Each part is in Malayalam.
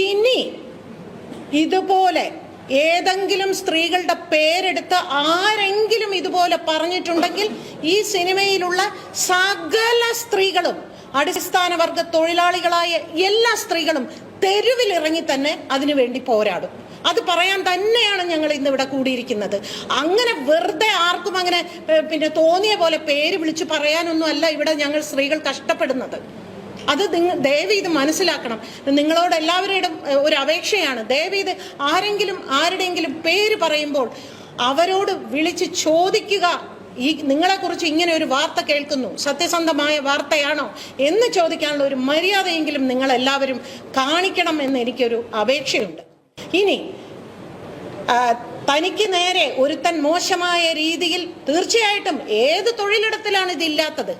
ഇനി ഇതുപോലെ ഏതെങ്കിലും സ്ത്രീകളുടെ പേരെടുത്ത് ആരെങ്കിലും ഇതുപോലെ പറഞ്ഞിട്ടുണ്ടെങ്കിൽ ഈ സിനിമയിലുള്ള സകല സ്ത്രീകളും അടിസ്ഥാന വർഗ തൊഴിലാളികളായ എല്ലാ സ്ത്രീകളും തെരുവിലിറങ്ങി തന്നെ അതിനു വേണ്ടി പോരാടും. അത് പറയാൻ തന്നെയാണ് ഞങ്ങൾ ഇന്ന് ഇവിടെ കൂടിയിരിക്കുന്നത്. അങ്ങനെ വെറുതെ ആർക്കും അങ്ങനെ പിന്നെ തോന്നിയ പോലെ പേര് വിളിച്ച് പറയാനൊന്നും അല്ല ഇവിടെ ഞങ്ങൾ സ്ത്രീകൾ കഷ്ടപ്പെടുന്നത്. അത് നിങ്ങൾ ദയവ് ഇത് മനസ്സിലാക്കണം. നിങ്ങളോട് എല്ലാവരുടെയും ഒരു അപേക്ഷയാണ്. ദയവ് ഇത് ആരെങ്കിലും ആരുടെയെങ്കിലും പേര് പറയുമ്പോൾ അവരോട് വിളിച്ച് ചോദിക്കുക. ഈ നിങ്ങളെക്കുറിച്ച് ഇങ്ങനെ ഒരു വാർത്ത കേൾക്കുന്നു. സത്യസന്ധമായ വാർത്തയാണോ എന്ന് ചോദിക്കാനുള്ള ഒരു മര്യാദയെങ്കിലും നിങ്ങൾ എല്ലാവരും കാണിക്കണം എന്ന് എനിക്കൊരു അപേക്ഷയുണ്ട്. ഇനി തനിക്ക് നേരെ ഒരുത്തൻ മോശമായ രീതിയിൽ തീർച്ചയായിട്ടും ഏത് തൊഴിലിടത്തിലാണ് ഇതില്ലാത്തത്?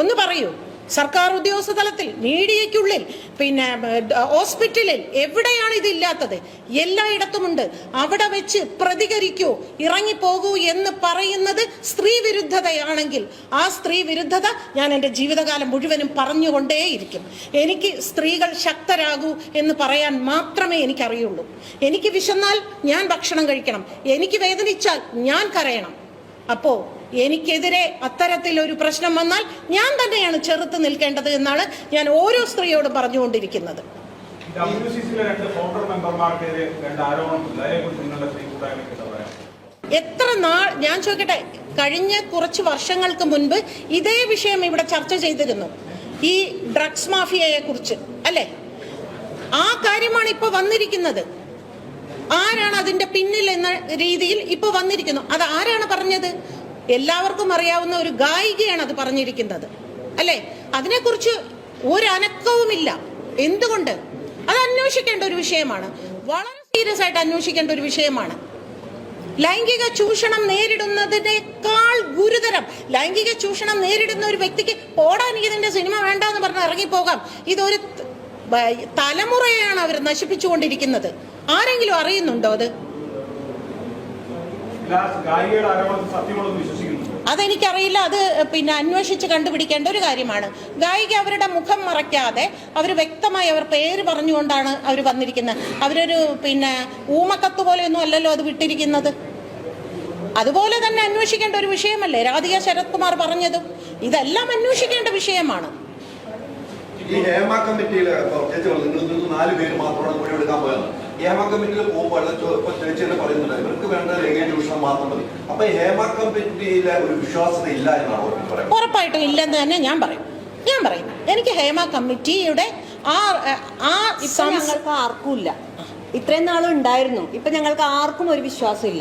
ഒന്ന് പറയൂ. സർക്കാർ ഉദ്യോഗസ്ഥ തലത്തിൽ മീഡിയയ്ക്കുള്ളിൽ പിന്നെ ഹോസ്പിറ്റലിൽ എവിടെയാണ് ഇതില്ലാത്തത് എല്ലായിടത്തുമുണ്ട്. അവിടെ വെച്ച് പ്രതികരിക്കൂ ഇറങ്ങിപ്പോകൂ എന്ന് പറയുന്നത് സ്ത്രീ വിരുദ്ധതയാണെങ്കിൽ ആ സ്ത്രീ വിരുദ്ധത ഞാൻ എന്റെ ജീവിതകാലം മുഴുവനും പറഞ്ഞുകൊണ്ടേയിരിക്കും. എനിക്ക് സ്ത്രീകൾ ശക്തരാകൂ എന്ന് പറയാൻ മാത്രമേ എനിക്കറിയുള്ളൂ. എനിക്ക് വിശന്നാൽ ഞാൻ ഭക്ഷണം കഴിക്കണം. എനിക്ക് വേദനിച്ചാൽ ഞാൻ കരയണം. അപ്പോ എനിക്കെതിരെ അത്തരത്തിൽ ഒരു പ്രശ്നം വന്നാൽ ഞാൻ തന്നെയാണ് ചെറുത്ത് നിൽക്കേണ്ടത് എന്നാണ് ഞാൻ ഓരോ സ്ത്രീയോടും പറഞ്ഞുകൊണ്ടിരിക്കുന്നത്. എത്ര നാൾ ഞാൻ ചോദിക്കട്ടെ കഴിഞ്ഞ കുറച്ച് വർഷങ്ങൾക്ക് മുൻപ് ഇതേ വിഷയം ഇവിടെ ചർച്ച ചെയ്തിരുന്നു. ഈ ഡ്രഗ്സ് മാഫിയയെ കുറിച്ച് അല്ലേ? ആ കാര്യമാണ് ഇപ്പൊ വന്നിരിക്കുന്നത്. ആരാണ് അതിന്റെ പിന്നിൽ എന്ന രീതിയിൽ ഇപ്പൊ വന്നിരിക്കുന്നു. അത് ആരാണ് പറഞ്ഞത്? എല്ലാവർക്കും അറിയാവുന്ന ഒരു ഗായികയാണ് അത് പറഞ്ഞിരിക്കുന്നത്. അല്ലേ? അതിനെക്കുറിച്ച് ഒരു അനക്കവുമില്ല എന്തുകൊണ്ട്? അത് അന്വേഷിക്കേണ്ട ഒരു വിഷയമാണ്. വളരെ സീരിയസ് ആയിട്ട് അന്വേഷിക്കേണ്ട ഒരു വിഷയമാണ്. ലൈംഗിക ചൂഷണം നേരിടുന്നതിനേക്കാൾ ഗുരുതരം. ലൈംഗിക ചൂഷണം നേരിടുന്ന ഒരു വ്യക്തിക്ക് പോടാൻ ഇതിന്റെ സിനിമ വേണ്ട എന്ന് പറഞ്ഞ് ഇറങ്ങിപ്പോകാം. ഇതൊരു തലമുറയാണ് അവർ നശിപ്പിച്ചുകൊണ്ടിരിക്കുന്നത്. ആരെങ്കിലും അറിയുന്നുണ്ടോ അത്? അതെനിക്കറിയില്ല. അത് പിന്നെ അന്വേഷിച്ച് കണ്ടുപിടിക്കേണ്ട ഒരു കാര്യമാണ്. ഗായിക അവരുടെ മുഖം മറയ്ക്കാതെ അവർ വ്യക്തമായി അവർ പേര് പറഞ്ഞുകൊണ്ടാണ് അവർ വന്നിരിക്കുന്നത്. അവരൊരു പിന്നെ ഊമക്കത്ത് പോലെയൊന്നും അല്ലല്ലോ അത് വിട്ടിരിക്കുന്നത്. അതുപോലെ തന്നെ അന്വേഷിക്കേണ്ട ഒരു വിഷയമല്ലേ? രാധിക ശരത് കുമാർ പറഞ്ഞതും ഇതെല്ലാം അന്വേഷിക്കേണ്ട വിഷയമാണ്. ഈ ഹേമ കമ്മിറ്റിയിൽ നാല് പേര് മാത്രമാണ് മൊഴി എടുക്കാൻ പോയത്. ഹേമ കമ്മിറ്റിയിൽ പോകുമ്പോൾ ഇപ്പൊ ചേച്ചി തന്നെ പറയുന്നുണ്ട്. ഇവർക്ക് വേണ്ട ലൈംഗിക ചൂഷണം മാത്രം മതി. അപ്പൊ ഹേമ കമ്മിറ്റിയിലെ ഒരു വിശ്വാസത ഇല്ല എന്നാണ് അവർ പറയുന്നത് ഉറപ്പായിട്ടും ഇല്ലെന്ന് തന്നെ ഞാൻ പറയും. ഞാൻ പറയും. എനിക്ക് ഹേമ കമ്മിറ്റിയുടെ ആ ആ ഞങ്ങൾക്ക് ആർക്കും ഇല്ല. ഇത്രയും നാളും ഉണ്ടായിരുന്നു ഇപ്പൊ ഞങ്ങൾക്ക് ആർക്കും ഒരു വിശ്വാസം ഇല്ല.